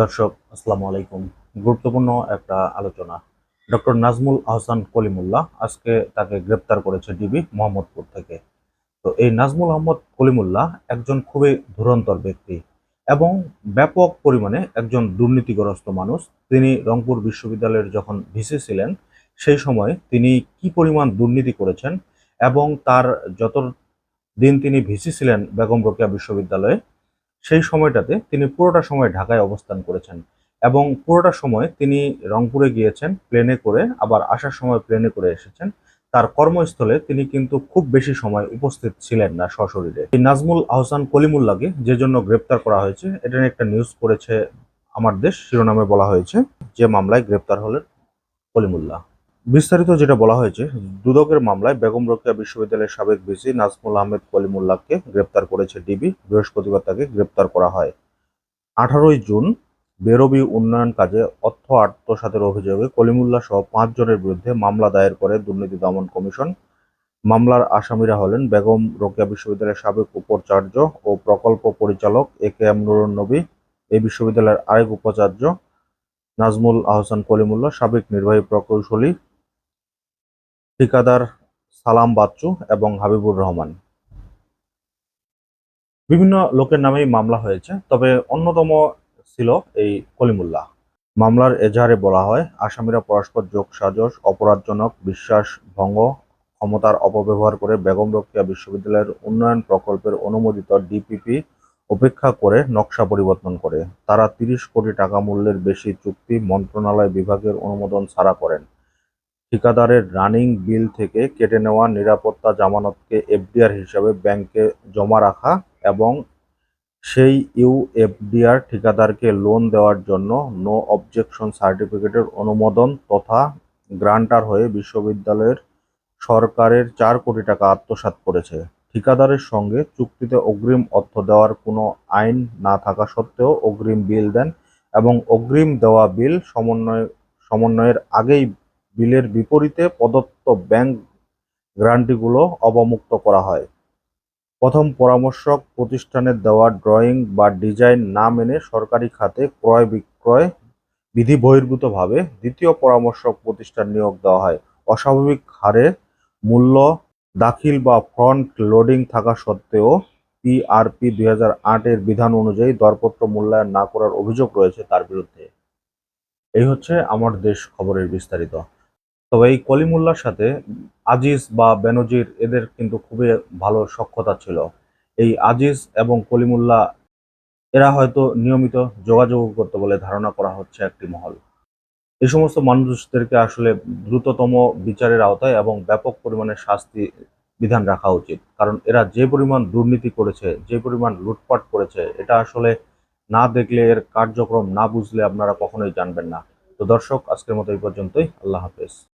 দর্শক, আসসালামু আলাইকুম। গুরুত্বপূর্ণ একটা আলোচনা। ডক্টর নাজমুল আহসান কলিমুল্লাহ আজকে তাকে গ্রেপ্তার করেছে ডিবি মোহাম্মদপুর থেকে। তো এই নাজমুল আহমদ কলিমুল্লাহ একজন খুবই ধুরন্তর ব্যক্তি এবং ব্যাপক পরিমাণে একজন দুর্নীতিগ্রস্ত মানুষ। তিনি রংপুর বিশ্ববিদ্যালয়ের যখন ভিসি ছিলেন, সেই সময় তিনি কি পরিমাণ দুর্নীতি করেছেন এবং তার যত দিন তিনি ভিসি ছিলেন বেগম রোকেয়া বিশ্ববিদ্যালয়ে সেই সময়টাতে তিনি পুরোটা সময় ঢাকায় অবস্থান করেছেন এবং পুরোটা সময় তিনি রংপুরে গিয়েছেন প্লেনে করে আবার আসার সময় প্লেনে করে এসেছেন। তার কর্মস্থলে তিনি কিন্তু খুব বেশি সময় উপস্থিত ছিলেন না সশরীরে। এই নাজমুল আহসান কলিমুল্লাহকে যে জন্য গ্রেপ্তার করা হয়েছে, এটা নিয়ে একটা নিউজ করেছে আমার দেশ, শিরোনামে বলা হয়েছে, যে মামলায় গ্রেপ্তার হলেন কলিমুল্লাহ। বিস্তারিত যেটা বলা হয়েছে, দুদকের মামলায় বেগম রোকেয়া বিশ্ববিদ্যালয়ের সাবেক ভিসি নাজমুল আহমেদ কলিমুল্লাহকে গ্রেপ্তার করেছে ডিবি, বৃহস্পতিবার তাকে গ্রেপ্তার করা হয়। আঠারোই জুন, বেরবি উন্নয়ন কাজে অর্থ আত্মসাতের অভিযোগে কলিমুল্লাহ সহ পাঁচ জনের বিরুদ্ধে মামলা দায়ের করে দুর্নীতি দমন কমিশন। মামলার আসামিরা হলেন বেগম রোকেয়া বিশ্ববিদ্যালয়ের সাবেক উপাচার্য ও প্রকল্প পরিচালক এ কে এম নুরুন নবী এই বিশ্ববিদ্যালয়ের আরেক উপাচার্য নাজমুল আহসান কলিমুল্লাহ, সাবেক নির্বাহী প্রকৌশলী ঠিকাদার সালাম বাচ্চু এবং হাবিবুর রহমান। বিভিন্ন লোকের নামেই মামলা হয়েছে, তবে অন্যতম ছিল এই কলিমুল্লাহ। মামলার এজাহারে বলা হয়, আসামিরা পরস্পর যোগ সাজস অপরাধজনক বিশ্বাস ভঙ্গ ক্ষমতার অপব্যবহার করে বেগম রোকেয়া বিশ্ববিদ্যালয়ের উন্নয়ন প্রকল্পের অনুমোদিত ডিপিপি উপেক্ষা করে নকশা পরিবর্তন করে। তারা তিরিশ কোটি টাকা মূল্যের বেশি চুক্তি মন্ত্রণালয় বিভাগের অনুমোদন ছাড়া করেন। ঠিকাদারের রানিং বিল থেকে কেটে নেওয়া নিরাপত্তা জামানতকে এফডিআর হিসাবে ব্যাংকে জমা রাখা এবং সেই ইউএফডিআর ঠিকাদারকে লোন দেওয়ার জন্য নো অবজেকশন সার্টিফিকেটের অনুমোদন তথা গ্রান্টার হয়ে বিশ্ববিদ্যালয়ের সরকারের চার কোটি টাকা আত্মসাৎ করেছে। ঠিকাদারের সঙ্গে চুক্তিতে অগ্রিম অর্থ দেওয়ার কোনো আইন না থাকা সত্ত্বেও অগ্রিম বিল দেন এবং অগ্রিম দেওয়া বিল সমন্বয় সমন্বয়ের আগেই বিলের বিপরীতে প্রদত্ত ব্যাংক গ্রান্টিগুলো অবমুক্ত করা হয়। প্রথম পরামর্শক প্রতিষ্ঠানের দেওয়া ড্রয়িং বা ডিজাইন না মেনে সরকারি খাতে ক্রয় বিক্রয় বিধি বহির্ভূতভাবে দ্বিতীয় পরামর্শক প্রতিষ্ঠান নিয়োগ দেওয়া হয়। অস্বাভাবিক হারে মূল্য দাখিল বা ফ্রন্ট লোডিং থাকা সত্ত্বেও পিআরপি দুই হাজার আটের বিধান অনুযায়ী দরপত্র মূল্যায়ন না করার অভিযোগ রয়েছে তার বিরুদ্ধে। এই হচ্ছে আমার দেশ খবরের বিস্তারিত। তবে এই কলিমুল্লার সাথে আজিজ বা বেনজির, এদের কিন্তু খুবই ভালো সক্ষতা ছিল। এই আজিজ এবং কলিমুল্লাহ এরা হয়তো নিয়মিত যোগাযোগ করতে বলে ধারণা করা হচ্ছে একটি মহল। এই সমস্ত মানুষদেরকে আসলে দ্রুততম বিচারের আওতায় এবং ব্যাপক পরিমাণে শাস্তি বিধান রাখা উচিত। কারণ এরা যে পরিমাণ দুর্নীতি করেছে, যে পরিমাণ লুটপাট করেছে, এটা আসলে না দেখলে এর কার্যক্রম না বুঝলে আপনারা কখনোই জানবেন না। তো দর্শক, আজকের মতো এই পর্যন্তই। আল্লাহ হাফেজ।